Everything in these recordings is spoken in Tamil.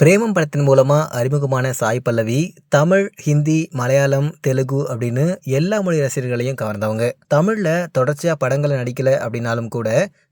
பிரேமம் படத்தின் மூலமாக அறிமுகமான சாய் பல்லவி தமிழ் ஹிந்தி மலையாளம் தெலுங்கு அப்படின்னு எல்லா மொழி ரசிகர்களையும் கவர்ந்தவங்க. தமிழில் தொடர்ச்சியாக படங்களை நடிக்கலை அப்படின்னாலும் கூட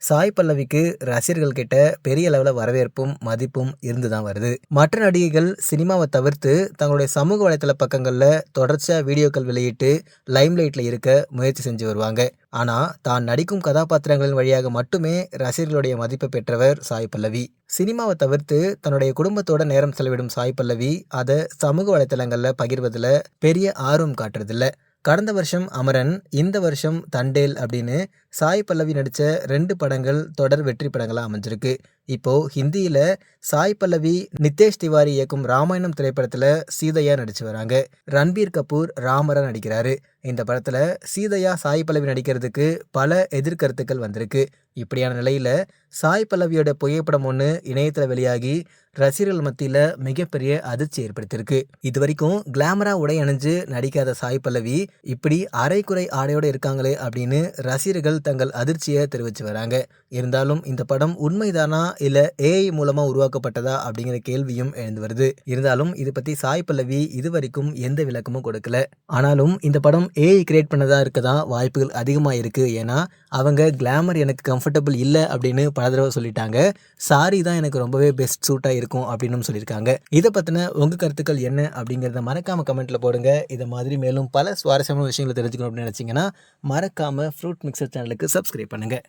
சாய் பல்லவிக்கு ரசிகர்கள் கிட்ட பெரிய அளவில் வரவேற்பும் மதிப்பும் இருந்து தான் வருது. மற்ற நடிகைகள் சினிமாவை தவிர்த்து தங்களுடைய சமூக வலைத்தள பக்கங்களில் தொடர்ச்சியாக வீடியோக்கள் வெளியிட்டு லைம்லைட்டில் இருக்க முயற்சி செஞ்சு வருவாங்க. ஆனால் தான் நடிக்கும் கதாபாத்திரங்களின் வழியாக மட்டுமே ரசிகர்களுடைய மதிப்பை பெற்றவர் சாய் பல்லவி. சினிமாவை தவிர்த்து தன்னுடைய குடும்பத்தோட நேரம் செலவிடும் சாய் பல்லவி அதை சமூக வலைத்தளங்களில் பகிர்வதில் பெரிய ஆர்வம் காட்டுறதில்ல. கடந்த வருஷம் அமரன் இந்த வருஷம் தண்டேல் அப்படின்னு சாய் பல்லவி நடித்த ரெண்டு படங்கள் தொடர் வெற்றி படங்களாக அமைஞ்சிருக்கு. இப்போது ஹிந்தியில் சாய் பல்லவி நிதேஷ் திவாரி இயக்கும் ராமாயணம் திரைப்படத்தில் சீதையா நடித்து வராங்க. ரன்பீர் கபூர் ராமரா நடிக்கிறாரு. இந்த படத்தில் சீதையா சாய் பல்லவி நடிக்கிறதுக்கு பல எதிர்கருத்துக்கள் வந்திருக்கு. இப்படியான நிலையில் சாய் பல்லவியோட புகைப்படம் ஒன்று இணையத்தில் வெளியாகி ரசிகர்கள் மத்தியில் மிகப்பெரிய அதிர்ச்சி ஏற்படுத்தியிருக்கு. இது வரைக்கும் கிளாமரா உடை அணிஞ்சு நடிக்காத சாய் பல்லவி இப்படி அரைக்குறை ஆடையோடு இருக்காங்களே அப்படின்னு ரசிகர்கள் தங்கள் அதிர்ச்சியை தெரிவித்து வராங்க. இருந்தாலும் இந்த படம் உண்மைதானா இல்லை ஏஐ மூலமாக உருவாக்கப்பட்டதா அப்படிங்கிற கேள்வியும் எழுந்து வருது. இருந்தாலும் இது பற்றி சாய் பல்லவி இது வரைக்கும் எந்த விளக்கமும் கொடுக்கல. ஆனாலும் இந்த படம் ஏஐ கிரியேட் பண்ணதா இருக்கதா வாய்ப்புகள் அதிகமாக இருக்குது ஏன்னா அவங்க கிளாமர் எனக்கு கம்ஃபர்டபுள் இல்லை அப்படின்னு பல தடவை சொல்லிட்டாங்க. சாரி தான் எனக்கு ரொம்பவே பெஸ்ட் சூட்டாக இருக்கும் அப்படின்னு சொல்லியிருக்காங்க. இதை பற்றின உங்கள் கருத்துக்கள் என்ன அப்படிங்கிறத மறக்காமல் கமெண்ட்டில் போடுங்க. இதை மாதிரி மேலும் பல சுவாரஸ்யமான விஷயங்களை தெரிஞ்சுக்கணும் அப்படின்னு நினச்சிங்கன்னா மறக்காமல் ஃப்ரூட் மிக்சர் சேனலுக்கு சப்ஸ்கிரைப் பண்ணுங்கள்